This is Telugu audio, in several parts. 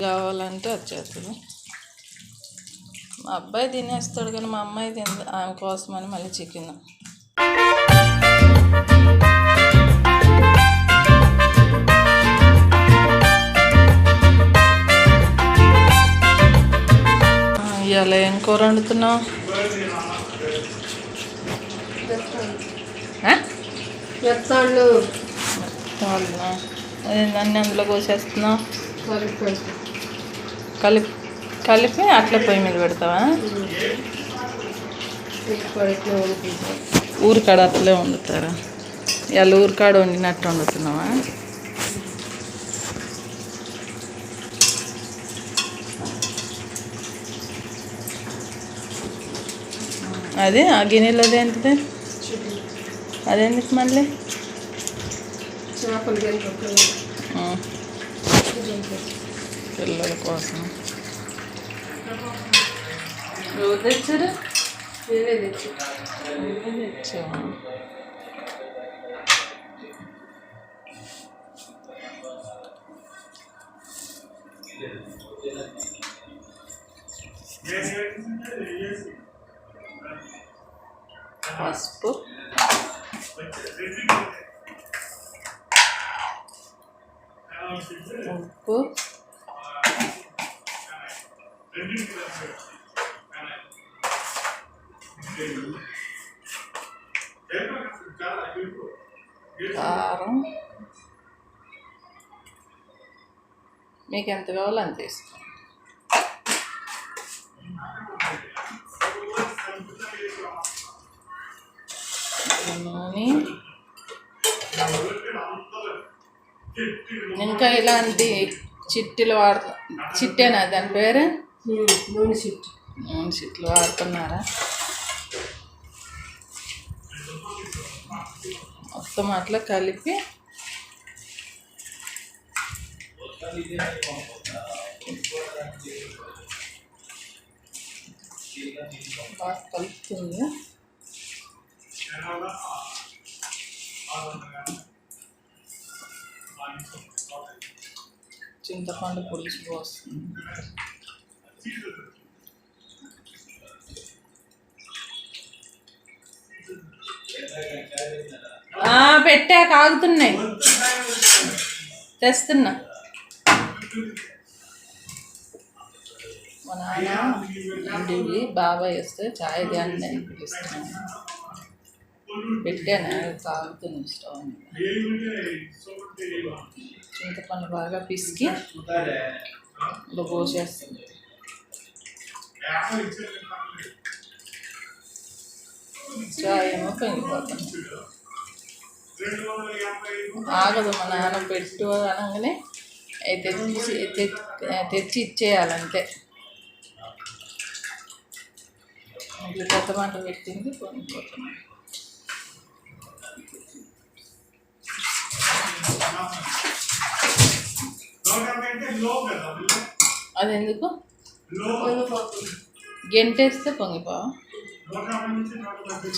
కావాలంటే వచ్చేస్తుంది. మా అబ్బాయి తినేస్తాడు కానీ మా అమ్మాయి తిన ఆమె కోసమని మళ్ళీ చికెన్. ఇవాళ ఏం కూర వండుతున్నావు? అదేందన్నీ అందులో కోసేస్తున్నావు? కలిపి కలిపి అట్లా పొయ్యి మీద పెడతావా? ఊరికాడ అట్లే వండుతారా? ఇవాళ ఊరికాడ వండినట్టు వండుతున్నావా? అది ఆ గిన్నెలో అదేంటిది అదెందుకు మళ్ళీ? చేపలు పిల్లల కోసం. రోజు తెచ్చారు? నేనే తెచ్చి. పసుపు. ఉప్పు. కారం మీకు ఎంత కావాలో అంత నూనె ఇంకా ఇలాంటి చిట్టీలు వాడుతా చిట్టేనా దాని పేరు నూనె చిట్టు నూనె చిట్లు వాడుతున్నారా? మొత్తం అట్లా కలిపి బాగా కలుపుతుంది. చింతపండు పులుసు పోస్తుంది. పెట్టా కాగుతున్నాయి. తెస్తున్నా. మా నాన్న ఇంటివి బాబాయ్ వస్తే చాయ్ ధ్యానం అని పిలుస్తున్నాను పెట్టాను? కాగుతుంది స్టవ్ చింతపండు బాగా పిసికి ఇలా పోసేస్తుంది చాయ్ ఏమో ఆగదు మా నాన్న పెట్టు అనగానే అవి తెచ్చి తెచ్చి ఇచ్చేయాలంతే. ఇట్లా కొత్త మంట పెట్టింది పొంగిపోతుంది అది ఎందుకు గెంటేస్తే పొంగిపో.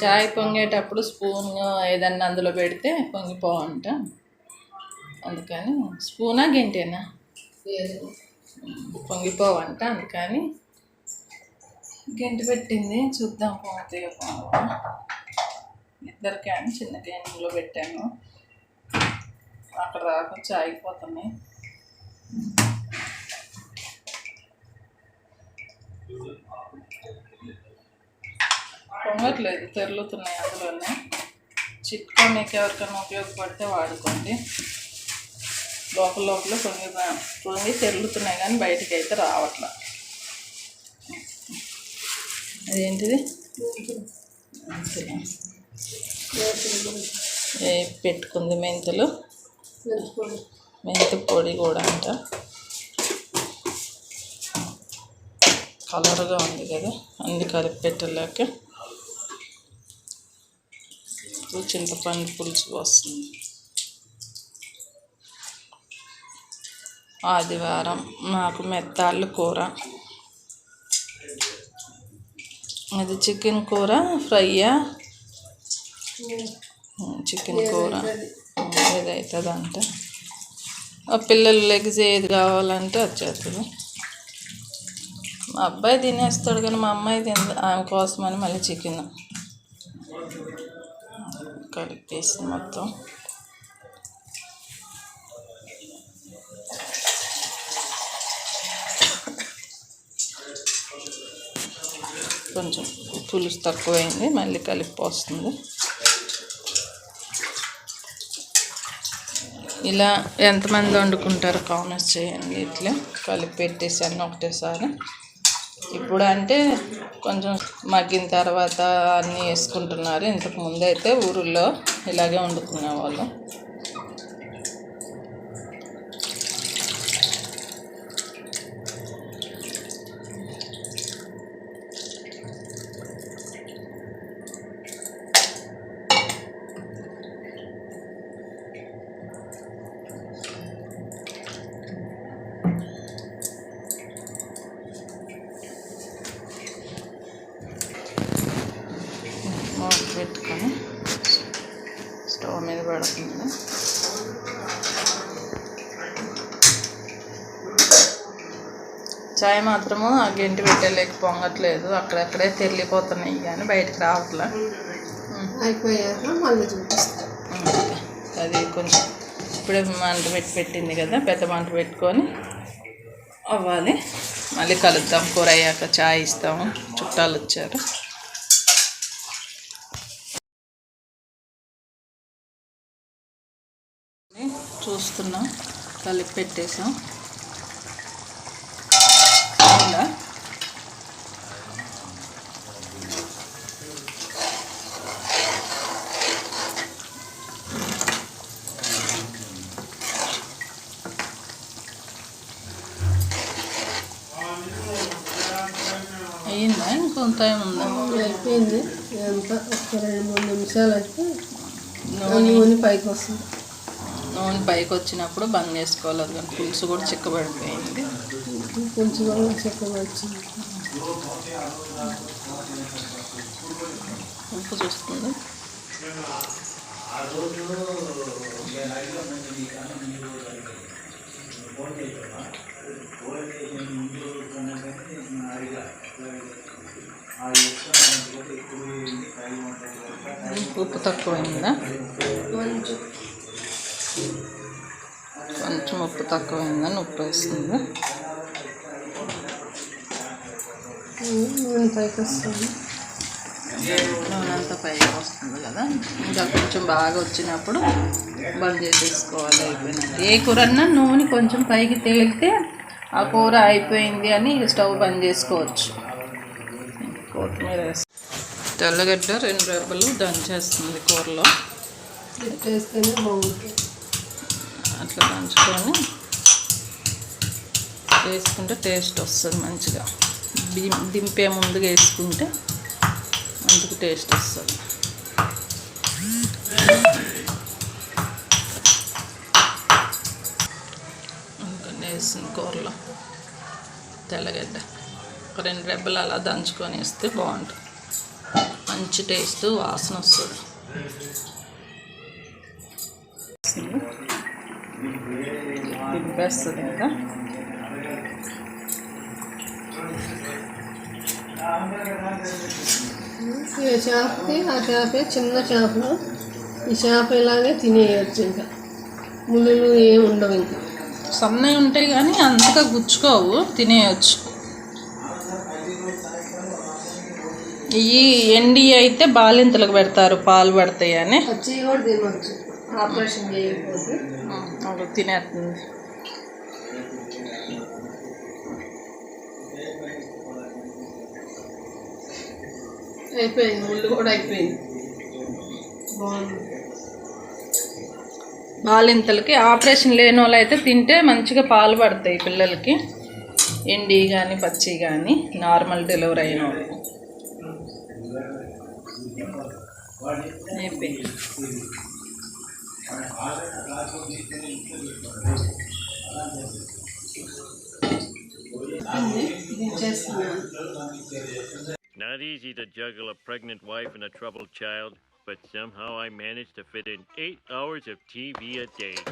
చాయ్ పొంగేటప్పుడు స్పూన్ ఏదన్నా అందులో పెడితే పొంగిపోవంట అందుకని స్పూనా గెంటేనా? పొంగిపోవంట అందుకని. గెంటి పెట్టింది చూద్దాం పొంగితే పొంగవా ఇద్దరు క్యాన్ చిన్న క్యాన్లో పెట్టాను. అక్కడ రాకుండా ఆగిపోతున్నాయి పొంగట్లేదు తెరులుతున్నాయి అందులోనే. చిట్కా మీకు ఎవరికైనా ఉపయోగపడితే వాడుకోండి. లోపల లోపల పొంగి పొంగి తెరులుతున్నాయి కానీ బయటికి అయితే రావట్లా. అదేంటిది? పెట్టుకుంది మెంతులు? మెంతు పొడి కూడా అంట. కలర్గా ఉంది కదా అన్ని కలిపి పెట్టలేక ఇప్పుడు చింతపండు పులుసు వస్తుంది. ఆదివారం నాకు మెత్తాళ్ళు కూర. అది చికెన్ కూర ఫ్రైయా? చికెన్ కూర. ఏదైతుందంటే ఆ పిల్లలు లెగ్స్ ఏది కావాలంటే అది చేస్తుంది మా అబ్బాయి తినేస్తాడు కానీ మా అమ్మాయి తింది ఆమె కోసమని మళ్ళీ చికెన్ కలిపేసి మొత్తం. కొంచెం పులుసు తక్కువైంది మళ్ళీ కలిపిపోస్తుంది ఇలా ఎంతమంది వండుకుంటారు కామెంట్స్ చేయండి ఇట్లా. కలిపి పెట్టేసాను ఒకటేసారి. ఇప్పుడు అంటే కొంచెం మగ్గిన తర్వాత అన్నీ వేసుకుంటున్నారు. ఇంతకు ముందు అయితే ఊరిలో ఇలాగే వండుకునే వాళ్ళు మూత పెట్టుకొని స్టవ్ మీద పడుతుంది చాయ్ మాత్రము ఆ గంటి పెట్టలేక పొంగట్లేదు. అక్కడక్కడే తెల్లిపోతున్నాయి కానీ బయటకు రావట్లే. అయిపోయాక మళ్ళీ చూపిస్తాను అది కొంచెం ఇప్పుడే మంట పెట్టి పెట్టింది కదా పెద్ద మంట పెట్టుకొని అవ్వాలి. మళ్ళీ కలుద్దాం కూర అయ్యాక చాయ్ ఇస్తాము. చుట్టాలు వచ్చారు. చూస్తున్నాం కలిపి పెట్టేసాం. ఇలా అయ్యిందా? ఇంకొంత టైం ఉందా? అయిపోయింది. ఎంత? ఒక రెండు మూడు నిమిషాలు అయితే నూనె. పైకి వస్తుంది. నూనె పైకి వచ్చినప్పుడు బంద్ చేసుకోవాలి. పులుసు కూడా చిక్కబడిపోయింది. కొంచెం చెప్పవచ్చు వచ్చింది ఉప్పు చూస్తుంది ఉప్పు తక్కువైందా? కొంచెం కొంచెం ఉప్పు తక్కువైందని ఉప్పు వేస్తుంది. నూనె పైకి వస్తుంది. నూనె అంతా పైకి వస్తుంది కదా. ఇంకా కొంచెం బాగా వచ్చినప్పుడు బంద్ చేసేసుకోవాలి అయిపోయినట్టు. ఏ కూర అన్నా నూనె కొంచెం పైకి తేలితే ఆ కూర అయిపోయింది అని స్టవ్ బంద్ చేసుకోవచ్చు. కొత్తిమీర తెల్లగడ్డ రెండు రెబ్బలు దంచేస్తుంది కూరలో. ఇట్లా వేస్తేనే బాగుంటుంది. అట్లా దంచుకొని వేసుకుంటే టేస్ట్ వస్తుంది మంచిగా. దిం దింపే ముందుగా వేసుకుంటే మంచిగా టేస్ట్ వస్తుంది. ఇంకా వేసిన కూరలో తెల్లగడ్డ. ఒక రెండు రెబ్బలు అలా దంచుకొని వేస్తే బాగుంటుంది. మంచి టేస్ట్ వాసన వస్తుంది. దింపేస్తుంది ఇంకా. చేపకి ఆ చేపే చిన్న చేపలు ఈ చేప ఇలాగే తినేయచ్చు ఇంకా. ముళ్ళు ఏమి ఉండవు ఇంకా. సన్నవి ఉంటాయి కానీ అంతగా గుచ్చుకోవు తినేయచ్చు. ఈ ఎండి అయితే బాలింతలకు పెడతారు పాలు పడతాయి అని. తినవచ్చు ఆపరేషన్ చేయకపోతే. తినేస్తుంది. అయిపోయింది ముళ్ళు కూడా అయిపోయింది. బాగుంది. బాలింతలకి ఆపరేషన్ లేని వాళ్ళు అయితే తింటే మంచిగా పాలు పడతాయి పిల్లలకి. ఎండి కానీ పచ్చి కానీ నార్మల్ డెలివరీ అయిన వాళ్ళు. అయిపోయింది. Juggle a pregnant wife and a troubled child, but somehow I managed to fit in eight hours of TV a day.